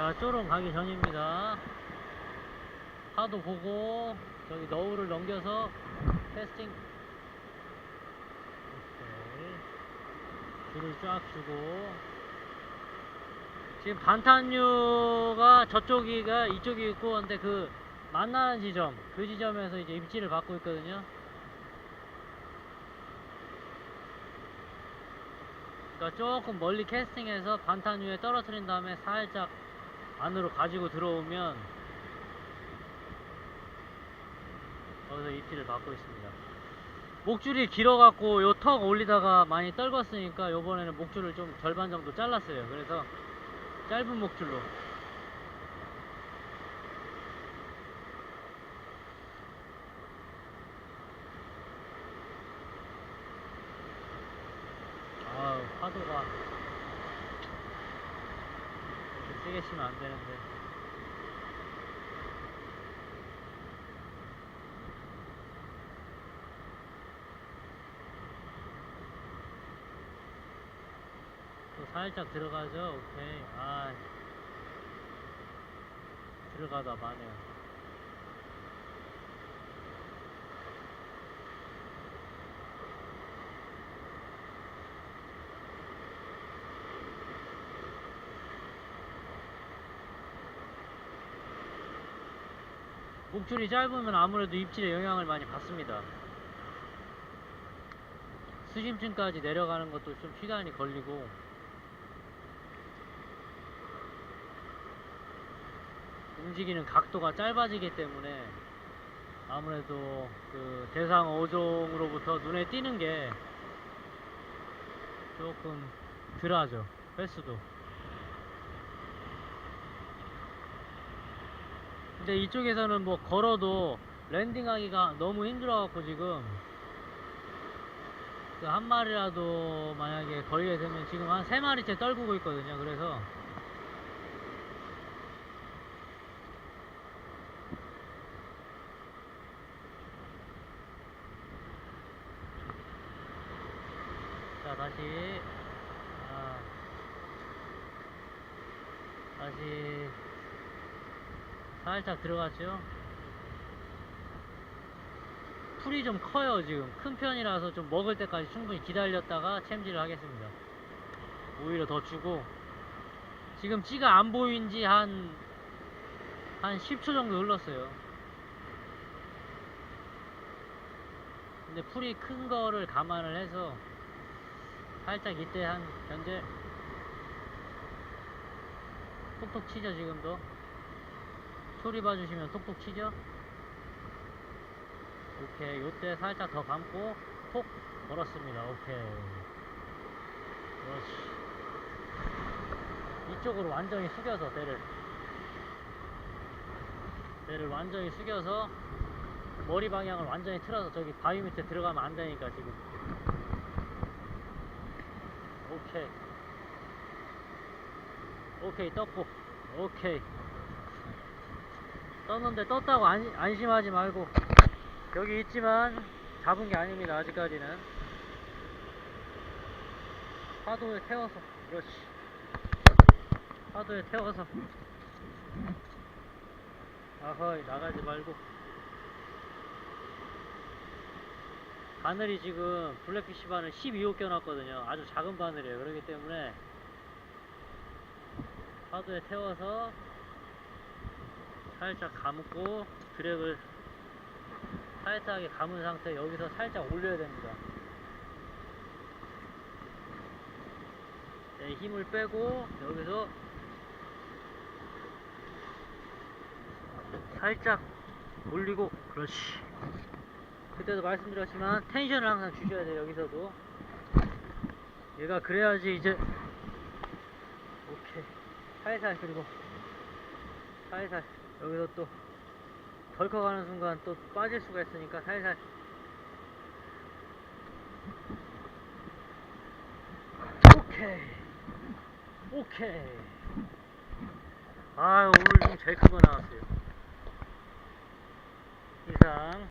자, 쪼롱 가기 전입니다. 파도 보고, 저기 너울을 넘겨서 테스팅. 오케이. 줄을 쫙 주고. 지금 반탄류가 저쪽이가 이쪽이 있고, 근데 그 만나는 지점, 그 지점에서 이제 입지를 받고 있거든요. 그러니까 조금 멀리 캐스팅해서 반탄 위에 떨어뜨린 다음에 살짝 안으로 가지고 들어오면 거기서 입질을 받고 있습니다. 목줄이 길어갖고 요 턱 올리다가 많이 떨궜으니까 요번에는 목줄을 좀 절반 정도 잘랐어요. 그래서 짧은 목줄로 아우 파도가 세게 치면 안 되는데. 또 살짝 들어가죠? 오케이. 아 들어가다 마네요 목줄이 짧으면 아무래도 입질에 영향을 많이 받습니다. 수심층까지 내려가는 것도 좀 시간이 걸리고. 움직이는 각도가 짧아지기 때문에 아무래도 그 대상 어종으로부터 눈에 띄는 게 조금 덜하죠. 횟수도 근데 이쪽에서는 뭐 걸어도 랜딩하기가 너무 힘들어갖고 지금 그 한 마리라도 만약에 걸게 되면 지금 한 세 마리째 떨구고 있거든요. 그래서 자 다시 아, 다시 살짝 들어갔죠. 풀이 좀 커요 지금. 큰 편이라서 좀 먹을 때까지 충분히 기다렸다가 챔질을 하겠습니다. 오히려 더 주고. 지금 찌가 안 보인 지 한 한 10초 정도 흘렀어요. 근데 풀이 큰 거를 감안을 해서 살짝 이때 한 현재 톡톡 치죠 지금도 소리 봐주시면 톡톡 치죠? 오케이 요때 살짝 더 감고 톡 걸었습니다. 오케이. 그렇지. 이쪽으로 완전히 숙여서 배를. 배를 완전히 숙여서 머리 방향을 완전히 틀어서 저기 바위 밑에 들어가면 안 되니까 지금. 오케이. 오케이 떴고 오케이 떴는데 떴다고 안, 안심하지 말고 여기 있지만 잡은 게 아닙니다 아직까지는. 파도에 태워서. 그렇지. 파도에 태워서. 아허이 나가지 말고. 바늘이 지금 블랙피쉬 바늘 12호 껴놨거든요. 아주 작은 바늘이에요. 그렇기 때문에 파도에 태워서 살짝 감고 드랙을 타이트하게 감은 상태 여기서 살짝 올려야 됩니다. 네, 힘을 빼고 여기서 살짝 올리고 그렇지. 그때도 말씀드렸지만 텐션을 항상 주셔야 돼요. 여기서도 얘가 그래야지 이제 오케이 살살 그리고 살살 여기서 또 덜컥하는 순간 또 빠질 수가 있으니까 살살. 오케이. 오케이. 아 오늘 좀 제일 큰 거 나왔어요. 이상